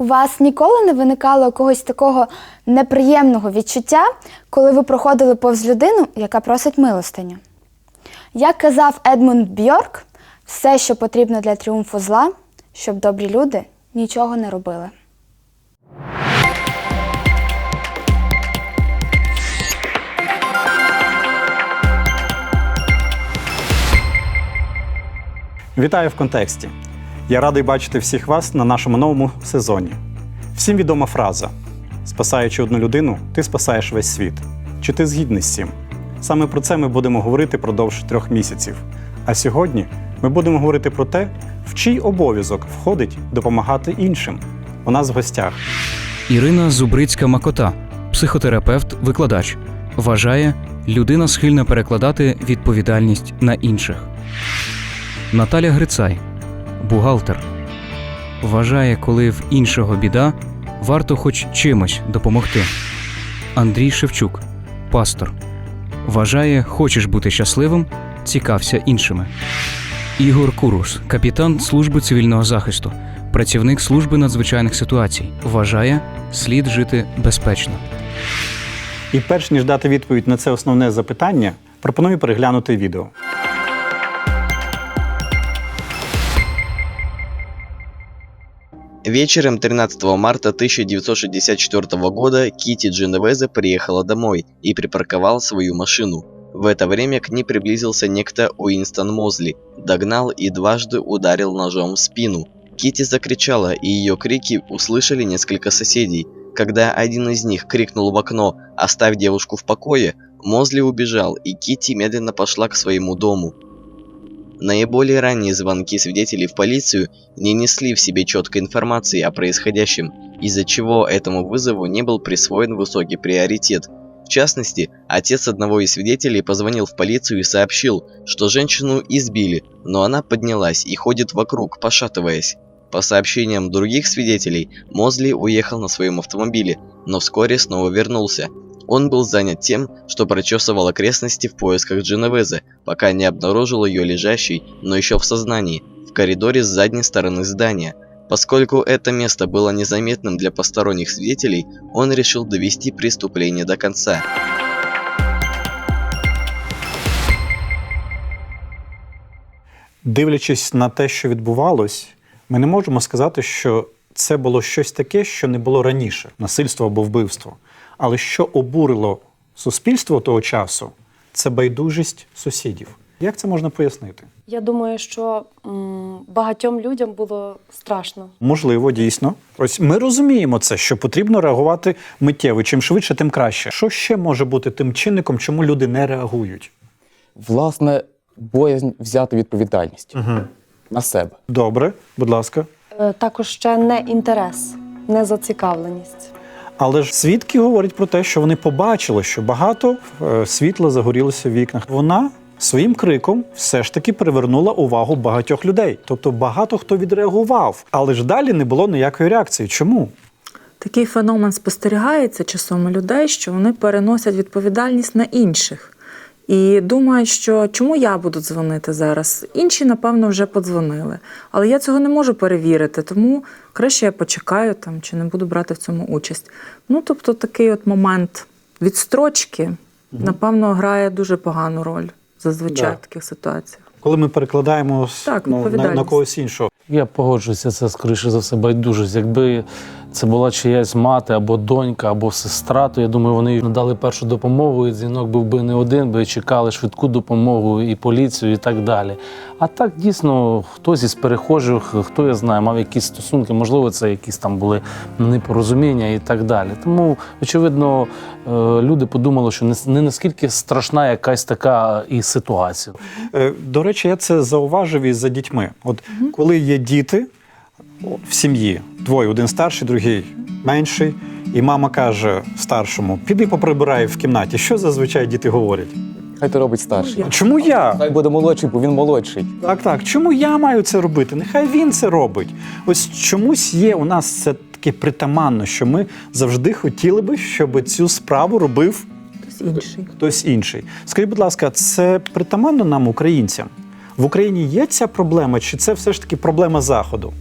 У вас ніколи не виникало якогось такого неприємного відчуття, коли ви проходили повз людину, яка просить милостиню? Як казав Едмунд Бьорк, все, що потрібно для тріумфу зла, щоб добрі люди нічого не робили. Вітаю в контексті. Я радий бачити всіх вас на нашому новому сезоні. Всім відома фраза: спасаючи одну людину, ти спасаєш весь світ. Чи ти згідний з цим? Саме про це ми будемо говорити продовж трьох місяців. А сьогодні ми будемо говорити про те, в чий обов'язок входить допомагати іншим. У нас в гостях Ірина Зубрицька Макота, психотерапевт, викладач, вважає, людина схильна перекладати відповідальність на інших. Наталя Грицай, бухгалтер, вважає, коли в іншого біда, варто хоч чимось допомогти. Андрій Шевчук, пастор, вважає, хочеш бути щасливим, цікався іншими. Ігор Курус, капітан служби цивільного захисту, працівник служби надзвичайних ситуацій, вважає, слід жити безпечно. І перш ніж дати відповідь на це основне запитання, пропоную переглянути відео. Вечером 13 марта 1964 года Кити Дженевезе приехала домой и припарковала свою машину. В это время к ней приблизился некто Уинстон Мозли, догнал и дважды ударил ножом в спину. Кити закричала, и ее крики услышали несколько соседей. Когда один из них крикнул в окно «Оставь девушку в покое», Мозли убежал, и Кити медленно пошла к своему дому. Наиболее ранние звонки свидетелей в полицию не несли в себе четкой информации о происходящем, из-за чего этому вызову не был присвоен высокий приоритет. В частности, отец одного из свидетелей позвонил в полицию и сообщил, что женщину избили, но она поднялась и ходит вокруг, пошатываясь. По сообщениям других свидетелей, Мозли уехал на своем автомобиле, но вскоре снова вернулся. Он был занят тем, что прочесывал окрестности в поисках Дженовезы, пока не обнаружил ее лежащей, но еще в сознании, в коридоре с задней стороны здания. Поскольку это место было незаметным для посторонних свидетелей, он решил довести преступление до конца. Дивлячись на те, що відбувалось, ми не можемо сказати, що це було щось таке, що не було раніше насильство або вбивство. Але що обурило суспільство того часу, це байдужість сусідів. Як це можна пояснити? Я думаю, що м, багатьом людям було страшно. Можливо, дійсно. Ось ми розуміємо це, що потрібно реагувати миттєво. Чим швидше, тим краще. Що ще може бути тим чинником, чому люди не реагують? власне, боязнь взяти відповідальність Угу. на себе. Добре, будь ласка. Е, Також ще не інтерес, не зацікавленість. Але ж свідки говорять про те, що вони побачили, що багато е, світла загорілося в вікнах. Вона своїм криком все ж таки привернула увагу багатьох людей. Тобто багато хто відреагував, але ж далі не було ніякої реакції. Чому? Такий феномен спостерігається часом у людей, що вони переносять відповідальність на інших. І думають, що чому я буду дзвонити зараз? Інші, напевно, вже подзвонили. Але я цього не можу перевірити, тому краще я почекаю там чи не буду брати в цьому участь. Ну, тобто, такий от момент відстрочки, напевно, грає дуже погану роль зазвичай Да. в таких ситуаціях. Коли ми перекладаємо Так, ну, на, на когось іншого. Я погоджуюся, це скоріше за все байдужість. Якби це була чиясь мати або донька, або сестра, то я думаю, вони надали першу допомогу, і дзвінок був би не один, би чекали швидку допомогу і поліцію, і так далі. А так дійсно хтось із перехожих, хто я знаю, мав якісь стосунки, можливо, це якісь там були непорозуміння і так далі. Тому, очевидно, е, люди подумали, що не- наскільки страшна якась така і ситуація. Е, До речі, я це зауважив і за дітьми. От коли є діти в сім'ї, двоє, один старший, другий менший, і мама каже старшому: піди поприбирай в кімнаті. Що зазвичай діти говорять? Хай то робить старший. А Чому я? Хай буде молодший, бо він молодший. Так, так. Чому я маю це робити? Нехай він це робить. Ось чомусь є у нас це таке притаманно, що ми завжди хотіли би, щоб цю справу робив Хтось інший. хтось інший. Скажіть, будь ласка, це притаманно нам, українцям? В Україні є ця проблема, чи це все ж таки проблема Заходу?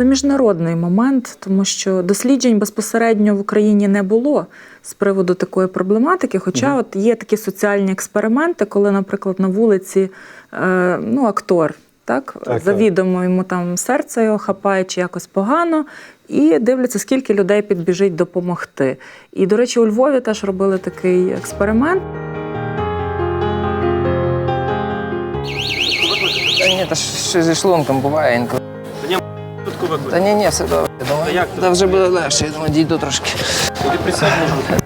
Це міжнародний момент, тому що досліджень безпосередньо в Україні не було з приводу такої проблематики. Хоча от є такі соціальні експерименти, коли, наприклад, на вулиці е, ну, актор. Так, так. завідомо йому там серце його хапає чи якось погано, і дивляться, скільки людей підбіжить допомогти. І, до речі, у Львові теж робили такий експеримент. Та ні, та що зі шлунком буває інколи. Та ні, ні, все добре. Я думаю, та вже буде легше, я думаю, дійду трошки.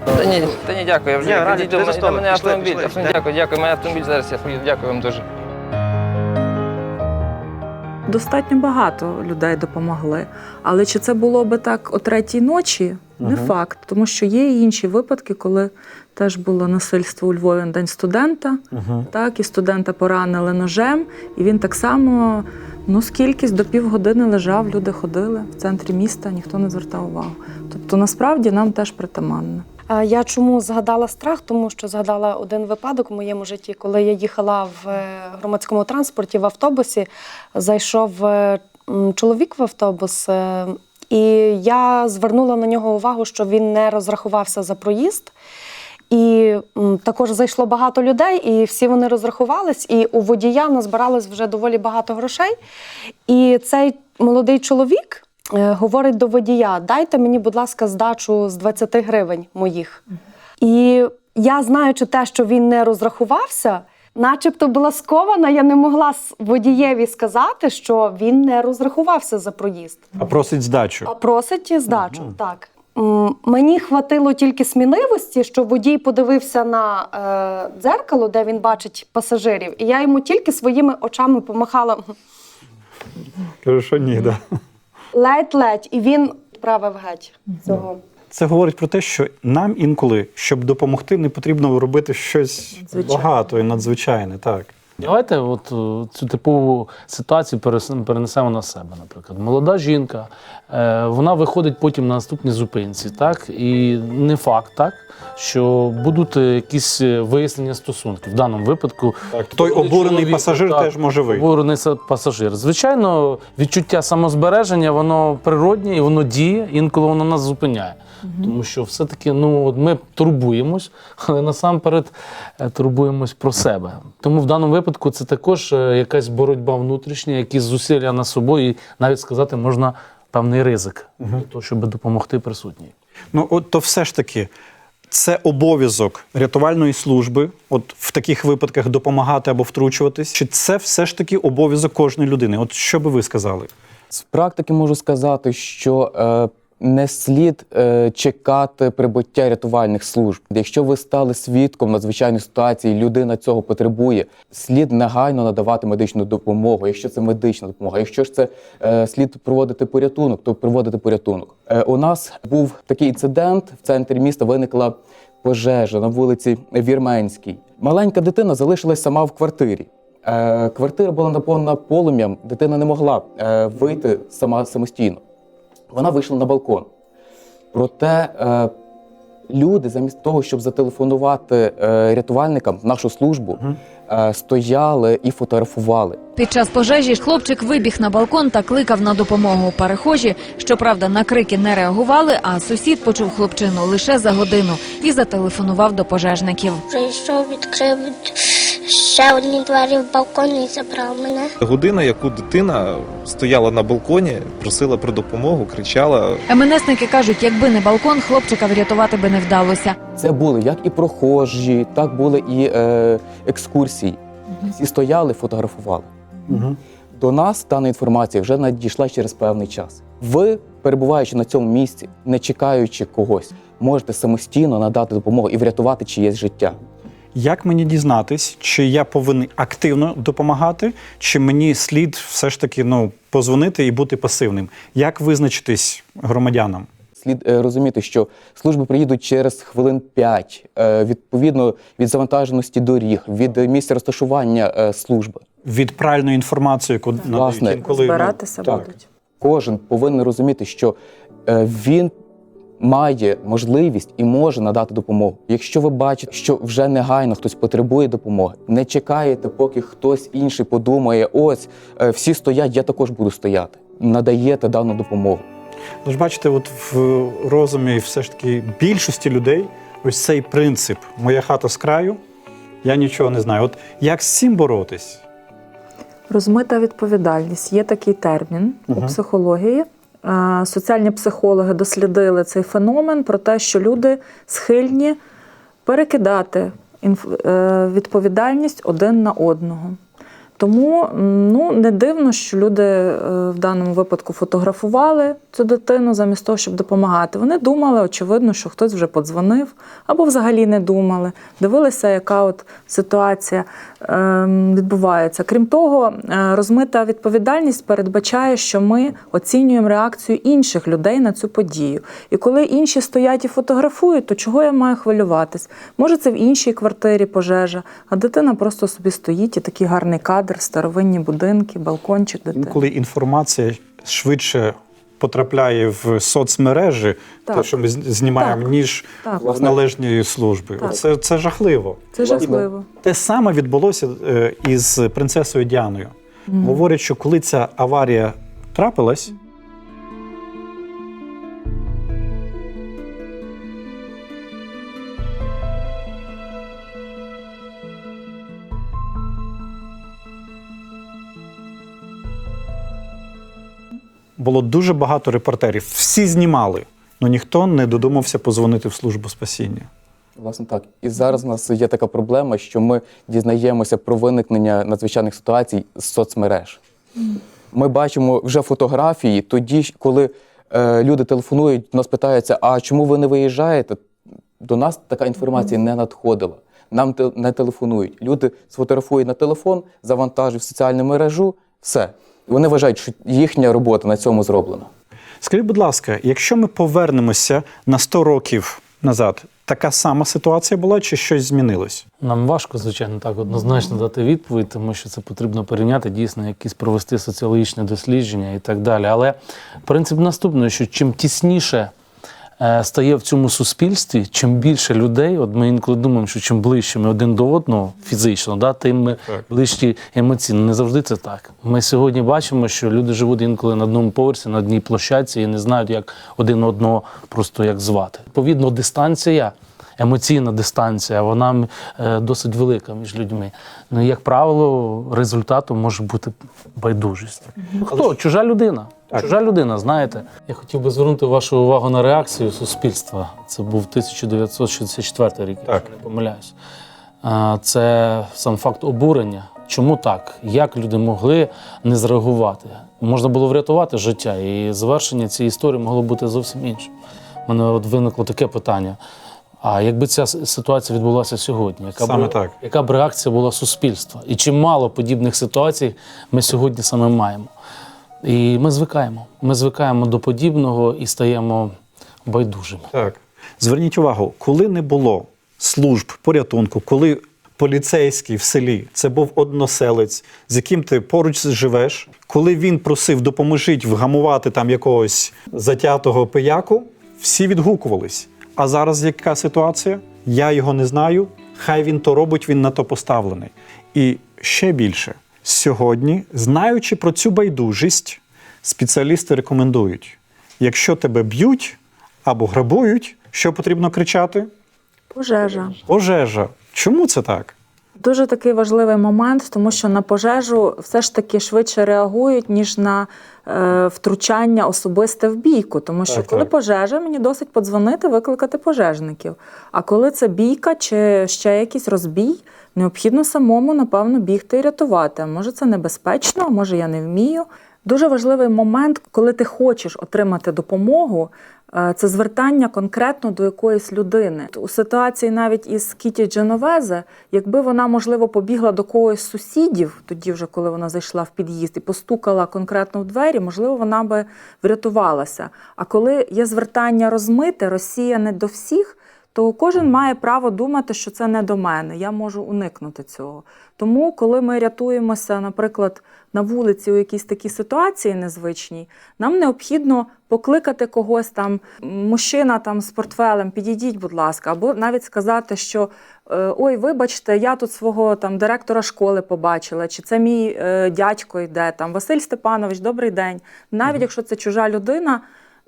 Та ні, та ні, дякую, я вже я дійду. До мене автомобіль. автомобіль. Дякую, дякую, мене автомобіль зараз я поїду. Дякую вам дуже. Достатньо багато людей допомогли. Але чи це було би так о третій ночі? Не факт, тому що є і інші випадки, коли теж було насильство у Львові на день студента, так, і студента поранили ножем, і він так само, ну скількись до півгодини лежав, люди ходили в центрі міста, ніхто не звертав увагу. Тобто, насправді нам теж притаманно. Я чому згадала страх? Тому що згадала один випадок у моєму житті, коли я їхала в е, громадському транспорті в автобусі, зайшов е, чоловік в автобус, е, і я звернула на нього увагу, що він не розрахувався за проїзд. І також зайшло багато людей, і всі вони розрахувались, і у водія назбиралось вже доволі багато грошей. І цей молодий чоловік е, говорить до водія: дайте мені, будь ласка, здачу з 20 гривень моїх. І я, знаючи те, що він не розрахувався, начебто була скована, я не могла водієві сказати, що він не розрахувався за проїзд. А просить здачу. А просить здачу, так. Мені хватило тільки сміливості, що водій подивився на е, дзеркало, де він бачить пасажирів, і я йому тільки своїми очами помахала Кажу, що ні, да. ледь-ледь, і він правив геть цього. Це говорить про те, що нам інколи, щоб допомогти, не потрібно робити щось багато і надзвичайне. Так. Давайте от е, цю типову ситуацію перенесемо на себе. Наприклад, молода жінка, е, вона виходить потім на наступній зупинці, так і не факт, так що будуть е, якісь вияснення стосунків. В даному випадку Так, той обурений чоловік, пасажир так, теж може вийти. Обурений пасажир. Звичайно, відчуття самозбереження, воно природнє і воно діє, інколи воно нас зупиняє. Тому що все-таки ну, от ми турбуємось, але насамперед турбуємось про себе. Тому в даному випадку це також е, якась боротьба внутрішня, якісь зусилля на собою, і навіть сказати можна певний ризик для того, щоб допомогти присутній. Ну, от то все ж таки, це обов'язок рятувальної служби, от в таких випадках допомагати або втручуватись, чи це все ж таки обов'язок кожної людини? От що би ви сказали? З практики можу сказати, що е, не слід е, чекати прибуття рятувальних служб. Якщо ви стали свідком надзвичайної ситуації, людина цього потребує, слід негайно надавати медичну допомогу. Якщо це медична допомога, якщо ж це е, слід проводити порятунок, то проводити порятунок. Е, у нас був такий інцидент в центрі міста. Виникла пожежа на вулиці Вірменській. Маленька дитина залишилась сама в квартирі. Е, Квартира була наповнена полум'ям, дитина не могла е, вийти сама самостійно. Вона вийшла на балкон. Проте е, люди, замість того, щоб зателефонувати е, рятувальникам в нашу службу, е, стояли і фотографували. Під час пожежі хлопчик вибіг на балкон та кликав на допомогу. Перехожі, щоправда, на крики не реагували, а сусід почув хлопчину лише за годину і зателефонував до пожежників. Прийшов, відкрив ще одні двері в балкон і забрав мене. Година, яку дитина стояла на балконі, просила про допомогу, кричала. МНСники кажуть, якби не балкон, хлопчика врятувати би не вдалося. Це були як і прохожі, так були і е, екскурсії. Всі стояли, фотографували. Угу. До нас дана інформація вже надійшла через певний час. Ви, перебуваючи на цьому місці, не чекаючи когось, можете самостійно надати допомогу і врятувати чиєсь життя. Як мені дізнатись, чи я повинен активно допомагати, чи мені слід все ж таки ну, позвонити і бути пасивним? Як визначитись громадянам? Слід е, розуміти, що служби приїдуть через хвилин 5, е, відповідно від завантаженості доріг, від місця розташування е, служби. Від правильної інформації, яку надають Власне, інколи ну, Збиратися так. будуть. Кожен повинен розуміти, що він має можливість і може надати допомогу. Якщо ви бачите, що вже негайно хтось потребує допомоги, не чекаєте, поки хтось інший подумає: ось е, всі стоять, я також буду стояти. надаєте дану допомогу. Ви ж бачите, от в розумі все ж таки більшості людей ось цей принцип Моя хата з краю, я нічого не знаю. От як з цим боротись? Розмита відповідальність є такий термін у психології. Соціальні психологи дослідили цей феномен про те, що люди схильні перекидати е, відповідальність один на одного. Тому ну, не дивно, що люди е, в даному випадку фотографували цю дитину замість того, щоб допомагати. Вони думали, очевидно, що хтось вже подзвонив, або взагалі не думали. Дивилися, яка от ситуація ем, відбувається. Крім того, е, розмита відповідальність передбачає, що ми оцінюємо реакцію інших людей на цю подію. І коли інші стоять і фотографують, то чого я маю хвилюватись? Може, це в іншій квартирі пожежа, а дитина просто собі стоїть і такий гарний кадр, старовинні будинки, балкончик дитини. Коли інформація швидше потрапляє в соцмережі, Так. те, що ми знімаємо, Так. ніж Так. належної служби. Так. Це, це жахливо. Це жахливо. Те саме відбулося е, із принцесою Діаною. Говорять, що коли ця аварія трапилась, було дуже багато репортерів. Всі знімали, але ніхто не додумався позвонити в службу спасіння. Власне так. І зараз у нас є така проблема, що ми дізнаємося про виникнення надзвичайних ситуацій з соцмереж. Ми бачимо вже фотографії тоді, коли е, люди телефонують, нас питаються, а чому ви не виїжджаєте? До нас така інформація не надходила. Нам те- не телефонують. Люди сфотографують на телефон, завантажують в соціальну мережу, все. Вони вважають, що їхня робота на цьому зроблена. Скажіть, будь ласка, якщо ми повернемося на 100 років назад, така сама ситуація була чи щось змінилось? Нам важко, звичайно, так однозначно дати відповідь, тому що це потрібно порівняти, дійсно, якісь провести соціологічне дослідження і так далі. Але принцип наступний, що чим тісніше стає в цьому суспільстві, чим більше людей, от ми інколи думаємо, що чим ближче ми один до одного фізично, да, тим ми ближчі емоційно. Не завжди це так. Ми сьогодні бачимо, що люди живуть інколи на одному поверсі, на одній площадці і не знають, як один одного просто як звати. Відповідно, дистанція. Емоційна дистанція, вона е, досить велика між людьми. Ну, як правило, результатом може бути байдужість. Хто? Чужа людина. Чужа людина, знаєте. Я хотів би звернути вашу увагу на реакцію суспільства. Це був 1964 рік, якщо не помиляюсь. Це сам факт обурення. Чому так? Як люди могли не зреагувати? Можна було врятувати життя, і завершення цієї історії могло бути зовсім іншим. У мене от виникло таке питання. А якби ця ситуація відбулася сьогодні, яка Саме б, так. яка б реакція була суспільства? І чим мало подібних ситуацій ми сьогодні саме маємо? І ми звикаємо. Ми звикаємо до подібного і стаємо байдужими. Так. Зверніть увагу, коли не було служб порятунку, коли поліцейський в селі це був односелець, з яким ти поруч живеш, коли він просив допоможіть вгамувати там якогось затятого пияку, всі відгукувались. А зараз яка ситуація? Я його не знаю. Хай він то робить, він на то поставлений. І ще більше, сьогодні, знаючи про цю байдужість, спеціалісти рекомендують: якщо тебе б'ють або грабують, що потрібно кричати? Пожежа. Пожежа. Чому це так? Дуже такий важливий момент, тому що на пожежу все ж таки швидше реагують, ніж на е, втручання особисте в бійку. Тому що Так, коли так. пожежа, мені досить подзвонити, викликати пожежників. А коли це бійка чи ще якийсь розбій, необхідно самому, напевно, бігти і рятувати. Може це небезпечно, може я не вмію. Дуже важливий момент, коли ти хочеш отримати допомогу, це звертання конкретно до якоїсь людини. У ситуації навіть із Кіті Дженовезе, якби вона, можливо, побігла до когось з сусідів, тоді вже коли вона зайшла в під'їзд і постукала конкретно в двері, можливо, вона би врятувалася. А коли є звертання розмите, розсіяне до всіх, то кожен має право думати, що це не до мене, я можу уникнути цього. Тому, коли ми рятуємося, наприклад, на вулиці у якійсь такій ситуації незвичній, нам необхідно покликати когось там, мужчина там з портфелем, підійдіть, будь ласка, або навіть сказати, що е, ой, вибачте, я тут свого там директора школи побачила, чи це мій е, дядько йде там Василь Степанович, добрий день. Навіть якщо це чужа людина.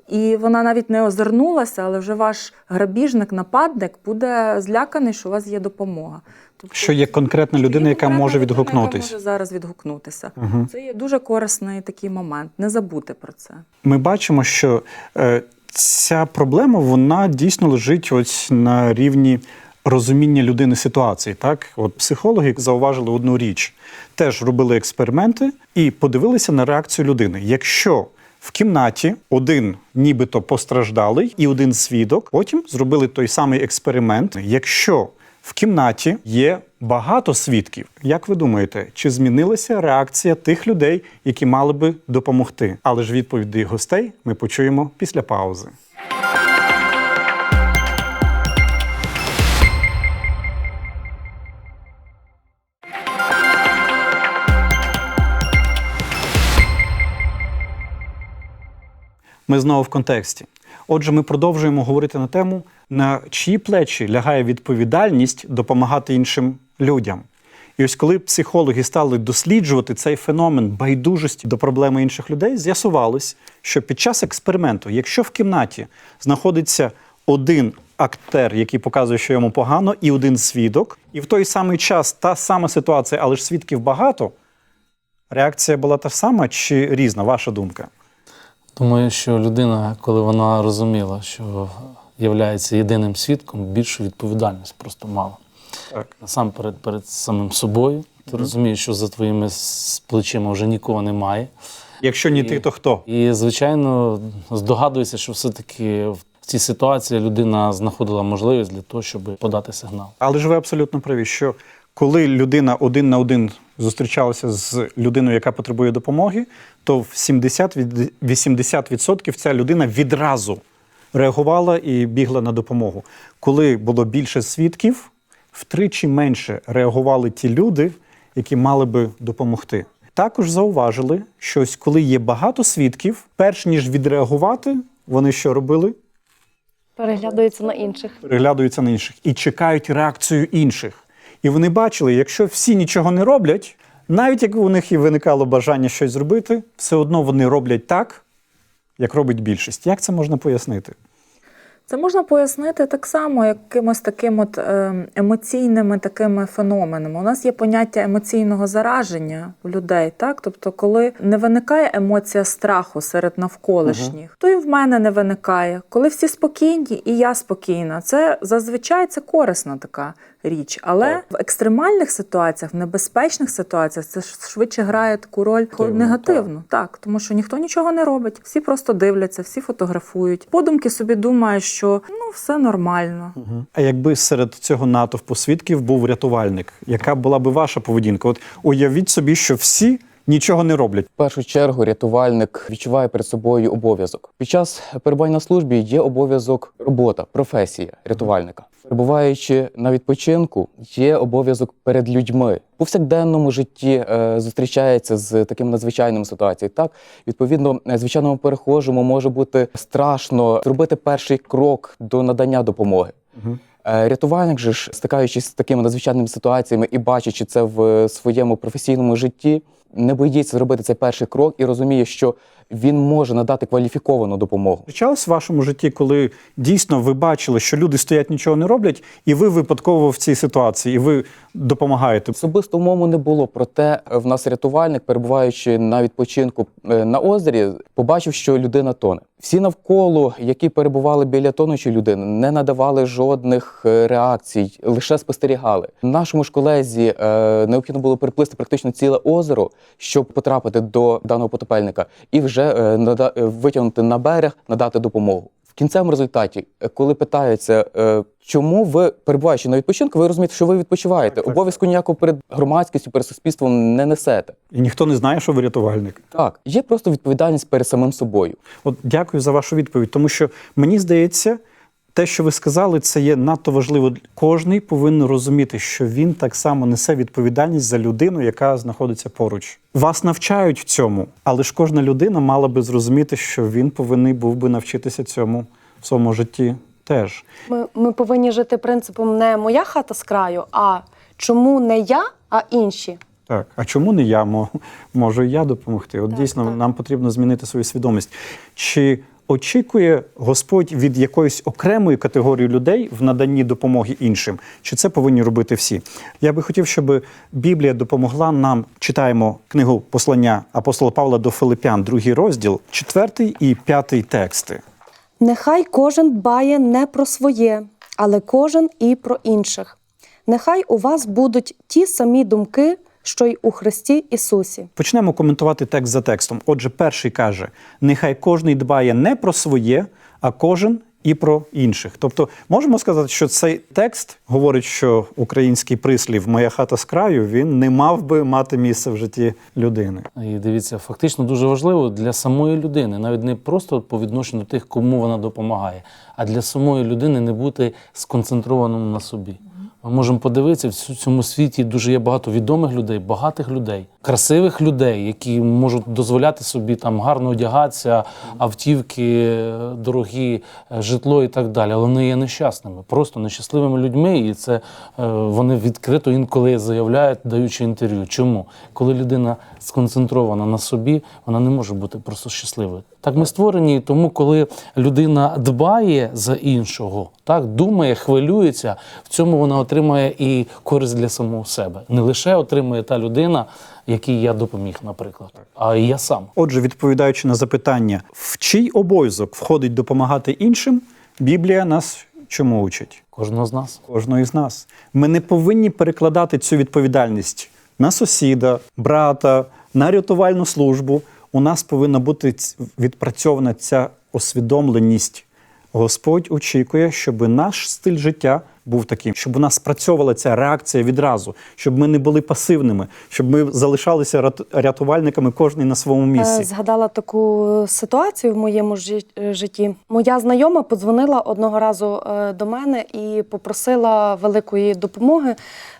І вона навіть не озирнулася, але вже ваш грабіжник, нападник буде зляканий, що у вас є допомога. Тобто, Що є конкретна людина, є яка конкретна може. Яка може зараз відгукнутися. Мгм. Це є дуже корисний такий момент. Не забути про це. Ми бачимо, що е, ця проблема вона дійсно лежить ось на рівні розуміння людини ситуації. Так, от психологи зауважили одну річ, теж робили експерименти і подивилися на реакцію людини. Якщо в кімнаті один нібито постраждалий і один свідок, потім зробили той самий експеримент. Якщо в кімнаті є багато свідків. Як ви думаєте, чи змінилася реакція тих людей, які мали би допомогти? Але ж відповіді гостей ми почуємо після паузи. Ми знову в контексті. Отже, ми продовжуємо говорити на тему, на чиї плечі лягає відповідальність допомагати іншим людям. І ось коли психологи стали досліджувати цей феномен байдужості до проблеми інших людей, з'ясувалось, що під час експерименту, якщо в кімнаті знаходиться один актер, який показує, що йому погано, і один свідок, і в той самий час та сама ситуація, але ж свідків багато, реакція була та сама чи різна, ваша думка? Думаю, що людина, коли вона розуміла, що є єдиним свідком, більшу відповідальність просто мала. Так. Насамперед перед самим собою. Ти розумієш, що за твоїми плечима вже нікого немає. Якщо не ти, то хто? І, звичайно, здогадуюся, що все-таки в цій ситуації людина знаходила можливість для того, щоб подати сигнал. Але ж ви абсолютно праві, що коли людина один на один зустрічалася з людиною, яка потребує допомоги, то в 70-80% ця людина відразу реагувала і бігла на допомогу. Коли було більше свідків, втричі менше реагували ті люди, які мали би допомогти. Також зауважили, що ось коли є багато свідків, перш ніж відреагувати, вони що робили? Переглядаються на інших. переглядаються на інших і чекають реакцію інших. І вони бачили, якщо всі нічого не роблять, навіть як у них і виникало бажання щось зробити, все одно вони роблять так, як робить більшість. Як це можна пояснити? Це можна пояснити так само якимось таким от е, емоційними такими феноменами. У нас є поняття емоційного зараження у людей, так? Тобто, коли не виникає емоція страху серед навколишніх, то і в мене не виникає. Коли всі спокійні, і я спокійна. Це зазвичай це корисна така річ. Але в екстремальних ситуаціях, в небезпечних ситуаціях, це швидше грає таку роль Негативну, негативну. Так, тому що ніхто нічого не робить, всі просто дивляться, всі фотографують. Подумки собі думають, що ну все нормально. А якби серед цього натовпу свідків був рятувальник, яка була би ваша поведінка? От уявіть собі, що всі нічого не роблять. В першу чергу рятувальник відчуває перед собою обов'язок. Під час перебування на службі є обов'язок робота, професія рятувальника. Перебуваючи на відпочинку, є обов'язок перед людьми. У повсякденному житті е, зустрічається з такими надзвичайними ситуаціями. Так, відповідно, е, звичайному перехожому може бути страшно зробити перший крок до надання допомоги. Е, Рятувальник же ж, стикаючись з такими надзвичайними ситуаціями і бачачи це в е, своєму професійному житті, не боїться зробити цей перший крок і розуміє, що він може надати кваліфіковану допомогу. Зустрічалось в вашому житті, коли дійсно ви бачили, що люди стоять, нічого не роблять, і ви випадково в цій ситуації, і ви допомагаєте. Особисто в моєму не було, проте е, в нас рятувальник, перебуваючи на відпочинку е, на озері, побачив, що людина тоне. Всі навколо, які перебували біля тонучої людини, не надавали жодних е, реакцій, лише спостерігали. Нашому ж колезі е, необхідно було переплисти практично ціле озеро, щоб потрапити до даного потопельника, і вже е, нада- е, витягнути на берег, надати допомогу. В кінцевому результаті, е, коли питаються, е, чому ви перебуваючи на відпочинку, ви розумієте, що ви відпочиваєте. Обов'язку ніякого перед громадськістю, перед суспільством не несете. І ніхто не знає, що ви рятувальник. Так, є просто відповідальність перед самим собою. От дякую за вашу відповідь, тому що мені здається, те, що ви сказали, це є надто важливо. Кожний повинен розуміти, що він так само несе відповідальність за людину, яка знаходиться поруч. Вас навчають в цьому, але ж кожна людина мала би зрозуміти, що він повинен був би навчитися цьому в своєму житті теж. Ми, ми повинні жити принципом не моя хата з краю, а чому не я, а інші. Так, а чому не я можу я допомогти? От Так, дійсно так. нам потрібно змінити свою свідомість. Чи очікує Господь від якоїсь окремої категорії людей в наданні допомоги іншим? Чи це повинні робити всі? Я би хотів, щоб Біблія допомогла нам. Читаємо книгу послання апостола Павла до Филипян, другий розділ, четвертий і п'ятий тексти. Нехай кожен дбає не про своє, але кожен і про інших. Нехай у вас будуть ті самі думки, що й у Христі Ісусі. Почнемо коментувати текст за текстом. Отже, перший каже: нехай кожний дбає не про своє, а кожен і про інших. Тобто, можемо сказати, що цей текст говорить, що український прислів Моя хата з краю він не мав би мати місце в житті людини. І дивіться, фактично дуже важливо для самої людини, навіть не просто по відношенню до тих, кому вона допомагає, а для самої людини не бути сконцентрованим на собі. Ми можемо подивитися, в цьому світі дуже є багато відомих людей, багатих людей, красивих людей, які можуть дозволяти собі там гарно одягатися, автівки, е, дорогі, е, житло і так далі. Але вони є нещасними, просто нещасливими людьми, і це е, вони відкрито інколи заявляють, даючи інтерв'ю. Чому? Коли людина сконцентрована на собі, вона не може бути просто щасливою. Так ми створені, тому коли людина дбає за іншого, так думає, хвилюється, в цьому вона отримає і користь для самого себе. Не лише отримує та людина, якій я допоміг, наприклад, а і я сам. Отже, відповідаючи на запитання, в чий обов'язок входить допомагати іншим, Біблія нас чому учить? Кожного з нас. Кожного із нас. Ми не повинні перекладати цю відповідальність на сусіда, брата, на рятувальну службу. У нас повинна бути відпрацьована ця освідомленість. Господь очікує, щоб наш стиль життя був таким, щоб у нас спрацьовувала ця реакція відразу, щоб ми не були пасивними, щоб ми залишалися рятувальниками кожен на своєму Е, місці. Згадала таку ситуацію в моєму е, житті. Моя знайома подзвонила одного разу е, до мене і попросила великої допомоги,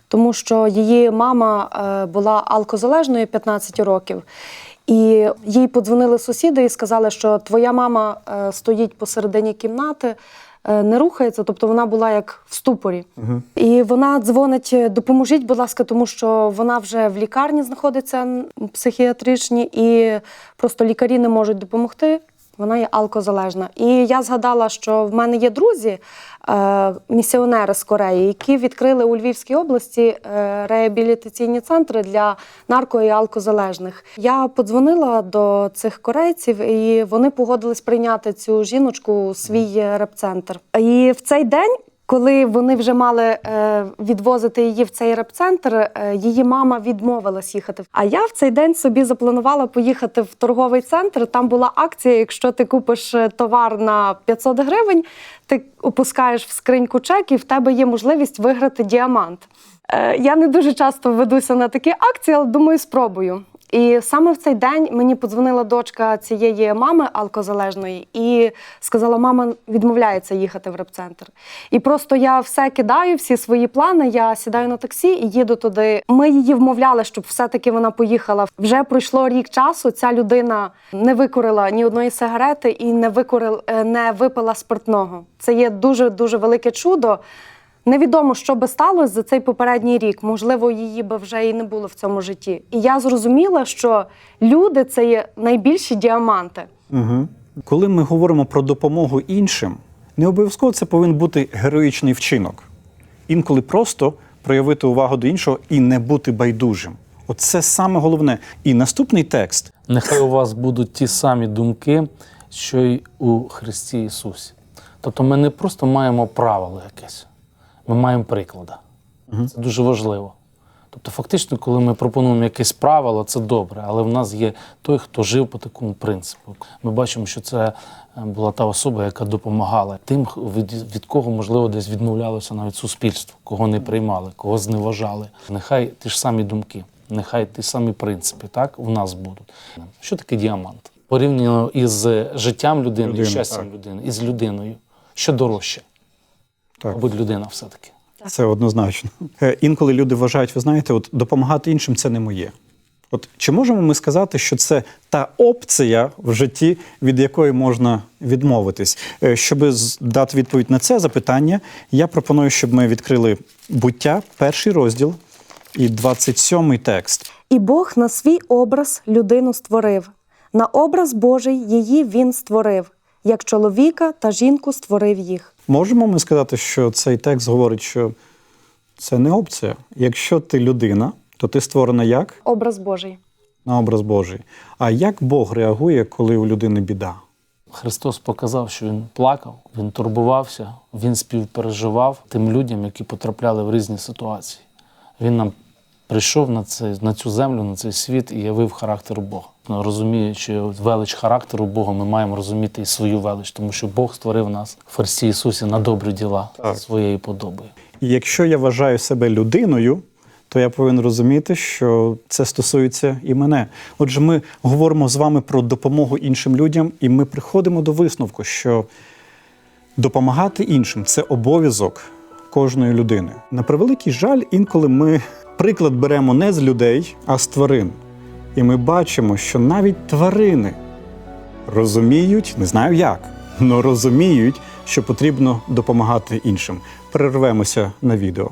тому що її мама е, була алкозалежною 15 років. І їй подзвонили сусіди і сказали, що твоя мама е, стоїть посередині кімнати, е, не рухається, тобто вона була як в ступорі. І вона дзвонить, допоможіть, будь ласка, тому що вона вже в лікарні знаходиться психіатричні психіатричній, і просто лікарі не можуть допомогти. Вона є алкозалежна. І я згадала, що в мене є друзі, е, місіонери з Кореї, які відкрили у Львівській області е, реабілітаційні центри для нарко і алкозалежних. Я подзвонила до цих корейців, і вони погодились прийняти цю жіночку у свій реп-центр. І в цей день. Коли вони вже мали е, відвозити її в цей реп-центр, е, її мама відмовилась їхати. А я в цей день собі запланувала поїхати в торговий центр. Там була акція: якщо ти купиш е, товар на 500 гривень, ти опускаєш в скриньку чек, і в тебе є можливість виграти діамант. Я не дуже часто ведуся на такі акції, але думаю, спробую. І саме в цей день мені подзвонила дочка цієї мами алкозалежної і сказала: мама відмовляється їхати в репцентр. І просто я все кидаю, всі свої плани. Я сідаю на таксі і їду туди. Ми її вмовляли, щоб все-таки вона поїхала. Вже пройшло рік часу. Ця людина не викурила ні одної сигарети і не викурила, не випила спиртного. Це є дуже дуже велике чудо. Невідомо, що би сталося за цей попередній рік. Можливо, її би вже і не було в цьому житті. І я зрозуміла, що люди це є найбільші діаманти. Угу. Коли ми говоримо про допомогу іншим, не обов'язково це повинен бути героїчний вчинок. Інколи просто проявити увагу до іншого і не бути байдужим. Оце саме головне. І наступний текст Нехай у вас будуть ті самі думки, що й у Христі Ісусі. Тобто ми не просто маємо правило якесь, ми маємо приклади. Це дуже важливо. Тобто, фактично, коли ми пропонуємо якесь правило, це добре, але в нас є той, хто жив по такому принципу. Ми бачимо, що це е, була та особа, яка допомагала тим, від, від кого, можливо, десь відмовлялося навіть суспільство, кого не приймали, кого зневажали. Нехай ті ж самі думки, нехай ті самі принципи так, в нас будуть. Що таке діамант? Порівняно із життям людини, Людина, і щастям так. людини, із людиною. Що дорожче? Так. Мабуть, людина все-таки. Це однозначно. Е, Інколи люди вважають, ви знаєте, от допомагати іншим це не моє. От чи можемо ми сказати, що це та опція в житті, від якої можна відмовитись? Е, Щоб дати відповідь на це запитання, я пропоную, щоб ми відкрили буття, перший розділ і 27 текст. І Бог на свій образ людину створив. На образ Божий її він створив, як чоловіка та жінку створив їх. Можемо ми сказати, що цей текст говорить, що це не опція. Якщо ти людина, то ти створена як? Образ Божий. На образ Божий. А як Бог реагує, коли у людини біда? Христос показав, що він плакав, він турбувався, він співпереживав тим людям, які потрапляли в різні ситуації. Він нам прийшов на, цей, на цю землю, на цей світ і явив характер Бога. Розуміючи велич характеру Бога, ми маємо розуміти і свою велич, тому що Бог створив нас в Христі Ісусі на добрі діла Так. своєю подобою. І якщо я вважаю себе людиною, то я повинен розуміти, що це стосується і мене. Отже, ми говоримо з вами про допомогу іншим людям, і ми приходимо до висновку, що допомагати іншим це обов'язок кожної людини. На превеликий жаль, інколи ми приклад беремо не з людей, а з тварин. І ми бачимо, що навіть тварини розуміють, не знаю як, але розуміють, що потрібно допомагати іншим. Перервемося на відео.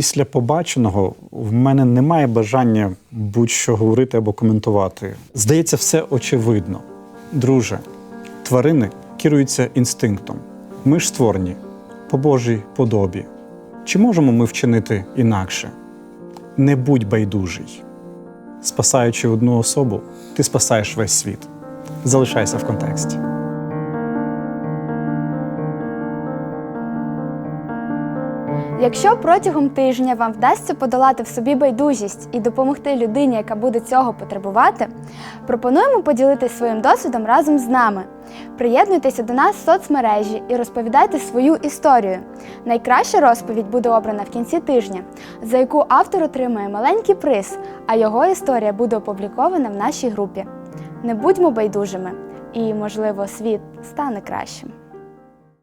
Після побаченого в мене немає бажання будь-що говорити або коментувати. Здається, все очевидно. Друже, тварини керуються інстинктом. Ми ж створені по Божій подобі. Чи можемо ми вчинити інакше? Не будь байдужий. Спасаючи одну особу, ти спасаєш весь світ. Залишайся в контексті. Якщо протягом тижня вам вдасться подолати в собі байдужість і допомогти людині, яка буде цього потребувати, пропонуємо поділитися своїм досвідом разом з нами. Приєднуйтеся до нас в соцмережі і розповідайте свою історію. Найкраща розповідь буде обрана в кінці тижня, за яку автор отримає маленький приз, а його історія буде опублікована в нашій групі. Не будьмо байдужими, і, можливо, світ стане кращим.